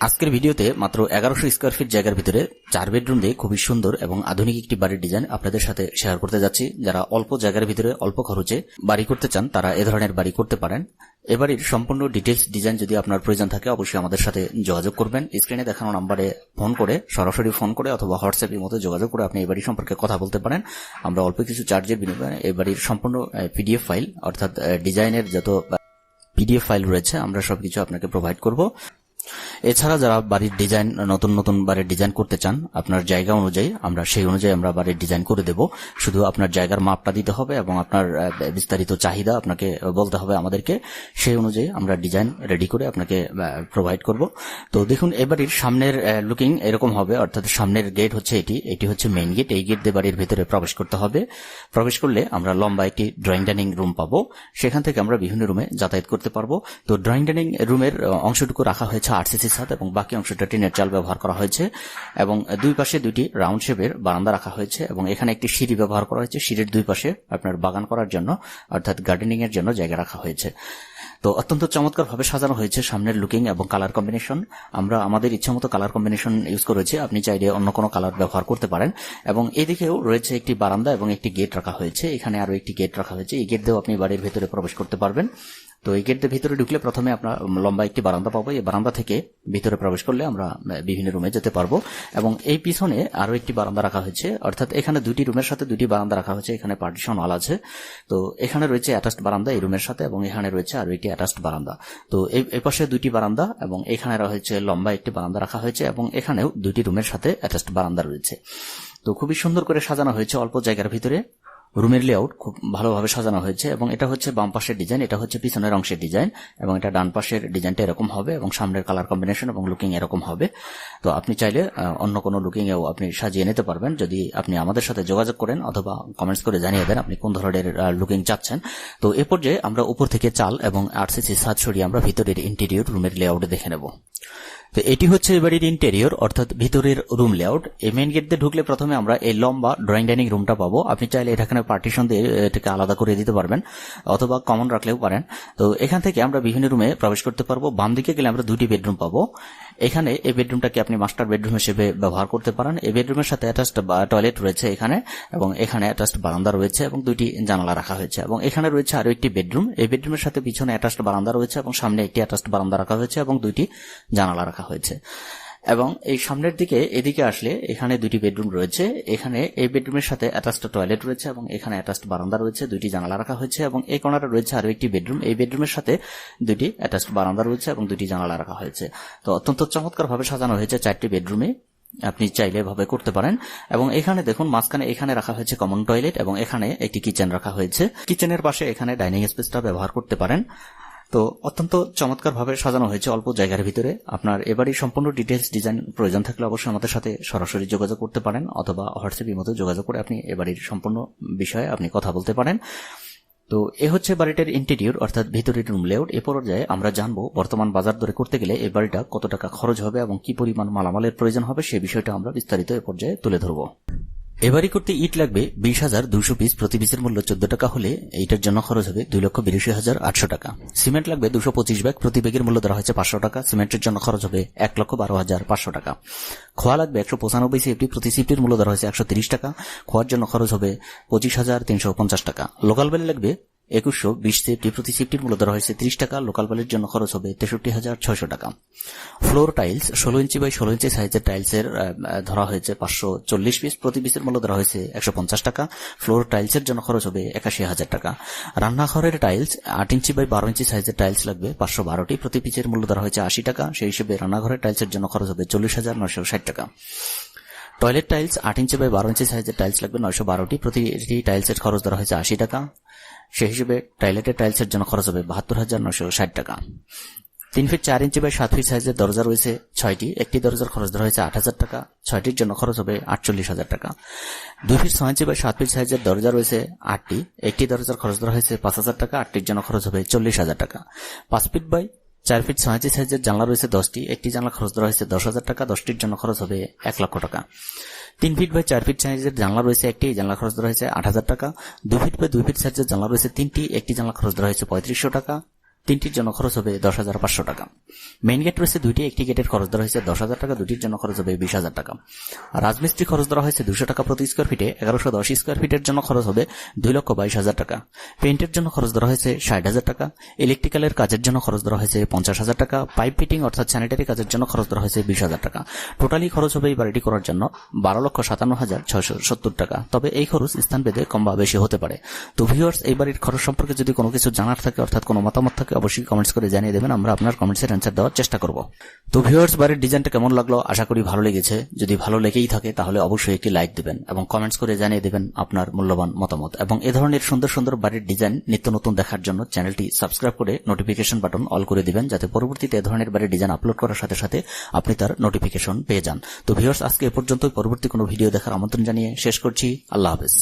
আজকের ভিডিওতে মাত্র এগারোশো স্কোয়ার ফিট জায়গার ভিতরে চার বেডরুম দিয়ে খুবই সুন্দর এবং আধুনিক একটি বাড়ির ডিজাইন আপনাদের সাথে শেয়ার করতে যাচ্ছি। যারা অল্প জায়গার ভিতরে, অল্প খরচে বাড়ি করতে চান, তারা এ ধরনের বাড়ি করতে পারেন। এ বাড়ির সম্পূর্ণ ডিটেলস ডিজাইন যদি আপনার প্রয়োজন থাকে, অবশ্যই আমাদের সাথে যোগাযোগ করবেন। স্ক্রিনে দেখানো নাম্বারে ফোন করে, সরাসরি ফোন করে অথবা হোয়াটসঅ্যাপের মতো যোগাযোগ করে আপনি এই বাড়ি সম্পর্কে কথা বলতে পারেন। আমরা অল্প কিছু চার্জের বিনিময়ে এই বাড়ির সম্পূর্ণ পিডিএফ ফাইল অর্থাৎ ডিজাইনের যত পিডিএফ ফাইল রয়েছে, আমরা সবকিছু আপনাকে প্রোভাইড করব। এছাড়া যারা বাড়ির ডিজাইন নতুন নতুন বাড়ির ডিজাইন করতে চান, আপনার জায়গা অনুযায়ী আমরা, সেই অনুযায়ী আমরা বাড়ির ডিজাইন করে দেব। শুধু আপনার জায়গার মাপটা দিতে হবে এবং আপনার বিস্তারিত চাহিদা আপনাকে বলতে হবে আমাদেরকে। সেই অনুযায়ী আমরা ডিজাইন রেডি করে আপনাকে প্রোভাইড করব। তো দেখুন এ বাড়ির সামনের লুকিং এরকম হবে, অর্থাৎ সামনের গেট হচ্ছে এটি এটি হচ্ছে মেইন গেট এই গেট দিয়ে বাড়ির ভেতরে প্রবেশ করতে হবে। প্রবেশ করলে আমরা লম্বা একটি ড্রয়িং ডাইনিং রুম পাবো। সেখান থেকে আমরা বিভিন্ন রুমে যাতায়াত করতে পারব। তো ড্রয়িং ডাইনিং রুমের অংশটুকু রাখা হয়েছে আরসিসি ছাদ এবং বাকি অংশটা টিনের চাল ব্যবহার করা হয়েছে এবং দুই পাশে দুইটি রাউন্ড শেপের বারান্দা রাখা হয়েছে এবং এখানে একটি সিঁড়ি ব্যবহার করা হয়েছে। সিঁড়ির দুই পাশে আপনার বাগান করার জন্য অর্থাৎ গার্ডেনিং এর জন্য জায়গা রাখা হয়েছে। তো অত্যন্ত চমৎকার ভাবে সাজানো হয়েছে সামনের লুকিং এবং কালার কম্বিনেশন আমরা আমাদের ইচ্ছা মতো কালার কম্বিনেশন ইউজ করেছি। আপনি চাইলে অন্য কোনো কালার ব্যবহার করতে পারেন। এবং এদিকেও রয়েছে একটি বারান্দা এবং একটি গেট রাখা হয়েছে। এখানে আরও একটি গেট রাখা হয়েছে। এই গেট দিয়েও আপনি বাড়ির ভেতরে প্রবেশ করতে পারবেন। তো এই গেট দিয়ে ভিতরে ঢুকলে প্রথমে আমরা লম্বা একটি বারান্দা পাবো। এই বারান্দা থেকে ভিতরে প্রবেশ করলে আমরা বিভিন্ন রুমে যেতে পারব। এবং এই পিছনে আরও একটি বারান্দা রাখা হয়েছে। অর্থাৎ এখানে দুটি রুমের সাথে দুটি বারান্দা রাখা হয়েছে। এখানে পার্টিশন ওয়াল আছে। তো এখানে রয়েছে অ্যাটাচড বারান্দা এই রুমের সাথে এবং এখানে রয়েছে আরও একটি অ্যাটাচড বারান্দা। তো এই পাশে দুইটি বারান্দা এবং এখানে রয়েছে লম্বা একটি বারান্দা রাখা হয়েছে এবং এখানেও দুইটি রুমের সাথে অ্যাটাচড বারান্দা রয়েছে। তো খুবই সুন্দর করে সাজানো হয়েছে অল্প জায়গার ভিতরে। রুমের লেআউট খুব ভালোভাবে সাজানো হয়েছে এবং এটা হচ্ছে বাম পাশের ডিজাইন এটা হচ্ছে পিছনের অংশের ডিজাইন এবং এটা ডান পাশের ডিজাইনটা এরকম হবে এবং সামনের কালার কম্বিনেশন এবং লুকিং এরকম হবে। তো আপনি চাইলে অন্য কোনো লুকিং এও আপনি সাজিয়ে নিতে পারবেন। যদি আপনি আমাদের সাথে যোগাযোগ করেন অথবা কমেন্টস করে জানিয়ে দেন আপনি কোন ধরনের লুকিং চাচ্ছেন। তো এ পর্যায়ে আমরা উপর থেকে চাল এবং আরসিসি সাজ সরিয়ে আমরা ভিতরের ইন্টেরিয়র রুমের লেআউট দেখে নেব। তো এটি হচ্ছে বাড়ির ইন্টেরিয়র অর্থাৎ ভিতরের রুম লেআউট এই মেইন গেট দিয়ে ঢুকলে প্রথমে আমরা এই লম্বা ড্রয়িং ডাইনিং রুমটা পাবো। আপনি চাইলে এখানে পার্টিশন দিয়ে এটাকে আলাদা করে দিতে পারবেন, অথবা কমন রাখলেও পারেন। তো এখান থেকে আমরা বিভিন্ন রুমে প্রবেশ করতে পারব। বাম দিকে গেলে আমরা দুটি বেডরুম পাবো। এখানে এই বেডরুমটাকে আপনি মাস্টার বেডরুম হিসেবে ব্যবহার করতে পারেন। এই বেডরুমের সাথে অ্যাটাচড টয়লেট রয়েছে এখানে, এবং এখানে অ্যাটাচড বারান্দা রয়েছে, এবং দুইটি জানালা রাখা হয়েছে। এবং এখানে রয়েছে আরও একটি বেডরুম এই বেডরুমের সাথে পিছনে অ্যাটাচড বারান্দা রয়েছে, এবং সামনে একটি অ্যাটাচড বারান্দা রাখা হয়েছে, এবং দুইটি জানালা রাখা হয়েছে। এবং এই সামনের দিকে এদিকে আসলে এখানে দুটি বেডরুম রয়েছে। এখানে এই বেডরুমের সাথে অ্যাটাচড টয়লেট রয়েছে এবং এখানে অ্যাটাচড বারান্দা রয়েছে, দুইটি জানালা রাখা হয়েছে এবং এই কর্নারে রয়েছে আরও একটি বেডরুম। এই বেডরুমের সাথে দুটি অ্যাটাচড বারান্দা রয়েছে এবং দুটি জানালা রাখা হয়েছে। তো অত্যন্ত চমৎকার ভাবে সাজানো হয়েছে চারটি বেডরুমে। আপনি চাইলে ভাবে করতে পারেন। এবং এখানে দেখুন, মাঝখানে এখানে রাখা হয়েছে কমন টয়লেট এবং এখানে একটি কিচেন রাখা হয়েছে। কিচেনের পাশে এখানে ডাইনিং স্পেসটা ব্যবহার করতে পারেন। তো অত্যন্ত চমৎকার ভাবে সাজানো হয়েছে অল্প জায়গার ভিতরে। আপনার এবারই সম্পূর্ণ ডিটেলস ডিজাইন প্রয়োজন থাকলে অবশ্যই আমাদের সাথে সরাসরি যোগাযোগ করতে পারেন, অথবা হোয়াটসঅ্যাপের মতো যোগাযোগ করে আপনি এবাড়ির সম্পূর্ণ বিষয়ে আপনি কথা বলতে পারেন। তো এ হচ্ছে বাড়িটার ইন্টেরিয়র অর্থাৎ ভিতরের রুম লেআউট এ পর্যায়ে আমরা জানব বর্তমান বাজার দরে করতে গেলে এই বাড়িটা কত টাকা খরচ হবে এবং কি পরিমাণ মালামালের প্রয়োজন হবে সেই বিষয়টা আমরা বিস্তারিত এ পর্যায়ে তুলে ধরবো। এবারই করতে ইট লাগবে বিশ হাজার দুশো পিস প্রতি পিসের মূল্য চোদ্দ টাকা হলে এইটার জন্য খরচ হবে দুই লক্ষ বিরাশি হাজার আটশো টাকা। সিমেন্ট লাগবে দুশো পঁচিশ ব্যাগ, প্রতি ব্যাগের মূল্য ধরা হয়েছে পাঁচশো টাকা, সিমেন্টের জন্য খরচ হবে এক লক্ষ বারো হাজার পাঁচশো টাকা। খোয়া লাগবে একশো পঁচানব্বই সিএফটি প্রতি সিফটির মূল্য ধরা হয়েছে একশো তিরিশ টাকা, খোয়ার জন্য খরচ হবে পঁচিশ হাজার তিনশো পঞ্চাশ টাকা। লোকাল বেল লাগবে একুশশো বিশ সিফটি প্রতি সিফটির মূল্য ধরা হয়েছে ত্রিশ টাকা লোকাল বেলের জন্য খরচ হবে তেষট্টি হাজার ছয়শো টাকা। ফ্লোর টাইলস ষোলো ইঞ্চি বাই ষোলো ইঞ্চি সাইজের টাইলসের ধরা হয়েছে পাঁচশো চল্লিশ পিস প্রতি পিসের মূল্য ধরা হয়েছে একশো পঞ্চাশ টাকা। ফ্লোর টাইলসের জন্য খরচ হবে একাশি হাজার টাকা। রান্নাঘরের টাইলস আট ইঞ্চি বাই বারো ইঞ্চি সাইজের টাইলস লাগবে, পাঁচশো বারোটি, প্রতি পিসের মূল্য ধরা হয়েছে আশি টাকা। সেই হিসেবে রান্নাঘরের টাইলসের জন্য খরচ হবে চল্লিশ হাজার নয়শো ষাট টাকা। টয়লেট টাইলস আট ইঞ্চি বাই বারো ইঞ্চি সাইজের টাইলস লাগবে, নয়শো বারোটি। প্রতিটি টাইলসের খরচ ধরা হয়েছে আশি টাকা। সেই হিসেবে টয়লেটের টাইলসের জন্য খরচ হবে বাহাত্তর হাজার নয়শো ষাট টাকা। তিন ফিট চার ইঞ্চি বাই সাত ফিট সাইজের দরজা রয়েছে ছয়টি। একটি দরজার খরচ ধরা হয়েছে আট হাজার টাকা, ছয়টির জন্য খরচ হবে আটচল্লিশ হাজার টাকা। দুই ফিট ছয় ইঞ্চি বাই সাত ফিট সাইজের দরজা রয়েছে আটটি। একটি দরজার খরচ ধরা হয়েছে পাঁচ হাজার টাকা, আটটির জন্য খরচ হবে চল্লিশ হাজার টাকা। পাঁচ ফিট বাই চার ফিট ছয় সাইজের জানলা রয়েছে দশটি। একটি জানলা খরচ ধরা হয়েছে দশ হাজার টাকা, দশটির জন্য খরচ হবে এক লক্ষ টাকা। তিন ফিট বাই চার ফিট সাইজের জানলা রয়েছে একটি, জানলা খরচ ধরা হয়েছে আট হাজার টাকা। দুই ফিট বাই দুই ফিট সাইজের জানলা রয়েছে তিনটি, একটি জানলা খরচ ধরা হয়েছে পঁয়ত্রিশশো টাকা। তিনটির জন্য খরচ হবে দশ হাজার পাঁচশো টাকা। মেইন গেট রয়েছে দুইটি, একটি গেটের খরচ ধরা হয়েছে দশ হাজার টাকা দুটির জন্য খরচ হবে বিশ হাজার টাকা। রাজমিস্ত্রি খরচ ধরা হয়েছে দুশো টাকা প্রতি স্কোয়ার ফিটে এগারোশো দশ স্কোয়ার ফিটের জন্য খরচ হবে দুই লক্ষ বাইশ হাজার টাকা। পেইন্টের জন্য খরচ ধরা হয়েছে ষাট হাজার টাকা। ইলেকট্রিক্যালের কাজের জন্য খরচ ধরা হয়েছে পঞ্চাশ হাজার টাকা। পাইপ ফিটিং অর্থাৎ স্যানিটারি কাজের জন্য খরচ ধরা হয়েছে বিশ হাজার টাকা। টোটালি খরচ হবে এই বাড়িটি করার জন্য বারো লক্ষ সাতান্ন হাজার ছয়শো সত্তর টাকা। তবে এই খরচ স্থান ভেদে কম বা বেশি হতে পারে। তো ভিউয়ার্স এই বাড়ির খরচ সম্পর্কে যদি কোনো কিছু জানার থাকে, অর্থাৎ কোনো মতামত থাকে অবশ্যই কমেন্টস করে জানিয়ে দেবেন, আমরা আপনার কমেন্টসের অ্যান্সার দেওয়ার চেষ্টা করব। তো ভিউয়ার্স বাড়ির ডিজাইনটা কেমন লাগল? আশা করি ভালো লেগেছে। যদি ভালো লেগেই থাকে, তাহলে অবশ্যই একটি লাইক দিবেন এবং কমেন্টস করে জানিয়ে দেবেন আপনার মূল্যবান মতামত। এবং এ ধরনের সুন্দর সুন্দর বাড়ির ডিজাইন নিত্য নতুন দেখার জন্য চ্যানেলটি সাবস্ক্রাইব করে নোটিফিকেশন বাটন অল করে দিবেন, যাতে পরবর্তীতে এ ধরনের বাড়ির ডিজাইন আপলোড করার সাথে সাথে আপনি তার নোটিফিকেশন পেয়ে যান। তো ভিউয়ার্স আজকে এ পর্যন্ত পরবর্তী কোনো ভিডিও দেখার আমন্ত্রণ জানিয়ে শেষ করছি। আল্লাহ হাফেজ।